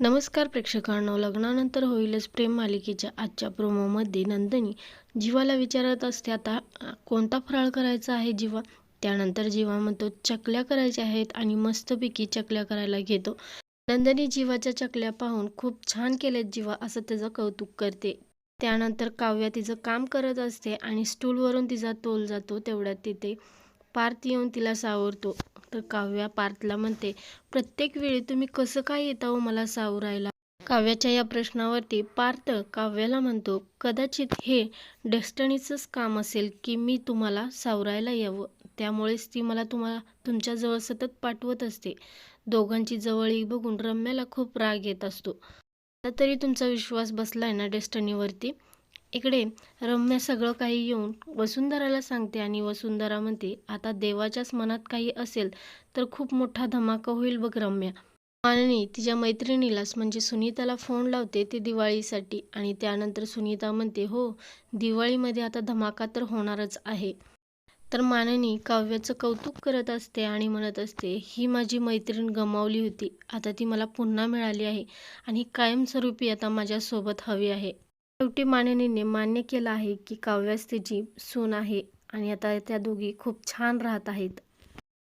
नमस्कार प्रेक्षकांनो लग्नानंतर होईलच प्रेम मालिकेच्या आजच्या प्रोमोमध्ये नंदिनी. जीवाला विचारत असते आता कोणता फराळ करायचा आहे जीवा? त्यानंतर जीवा म्हणतो चकल्या करायच्या आहेत आणि मस्तपैकी चकल्या करायला घेतो. नंदिनी जीवाच्या चकल्या पाहून खूप छान केल्यात जीवा असं त्याचं कौतुक करते. त्यानंतर काव्या तिचं काम करत असते आणि स्टूलवरून तिचा तोल जातो तेवढ्यात तिथे पार्थ येऊन तिला सावरतो. तर काव्या पार्थला म्हणते प्रत्येक वेळी तुम्ही कसं काय येता हो मला सावरायला? काव्याच्या या प्रश्नावरती पार्थ काव्याला म्हणतो कदाचित हे डेस्टनीचंच काम असेल की मी तुम्हाला सावरायला यावं. त्यामुळेच ती मला तुम्हाला तुमच्याजवळ सतत पाठवत असते. दोघांची जवळीक बघून रम्याला खूप राग येत असतो. आता तरी तुमचा विश्वास बसलाय ना डेस्टनीवरती? इकडे रम्या सगळं काही येऊन वसुंधराला सांगते आणि वसुंधरा म्हणते आता देवाच्याच मनात काही असेल तर खूप मोठा धमाका होईल बघ रम्या. माननी तिच्या मैत्रिणीलाच म्हणजे सुनीताला फोन लावते ते दिवाळीसाठी आणि त्यानंतर सुनीता म्हणते हो दिवाळीमध्ये आता धमाका तर होणारच आहे. तर माननी काव्याचं कौतुक करत असते आणि म्हणत असते ही माझी मैत्रीण गमावली होती. आता ती मला पुन्हा मिळाली आहे आणि कायमस्वरूपी आता माझ्यासोबत हवी आहे. शेवटी माननीने मान्य केलं आहे की काव्यास तिची सून आहे आणि आता त्या दोघी खूप छान राहत आहेत.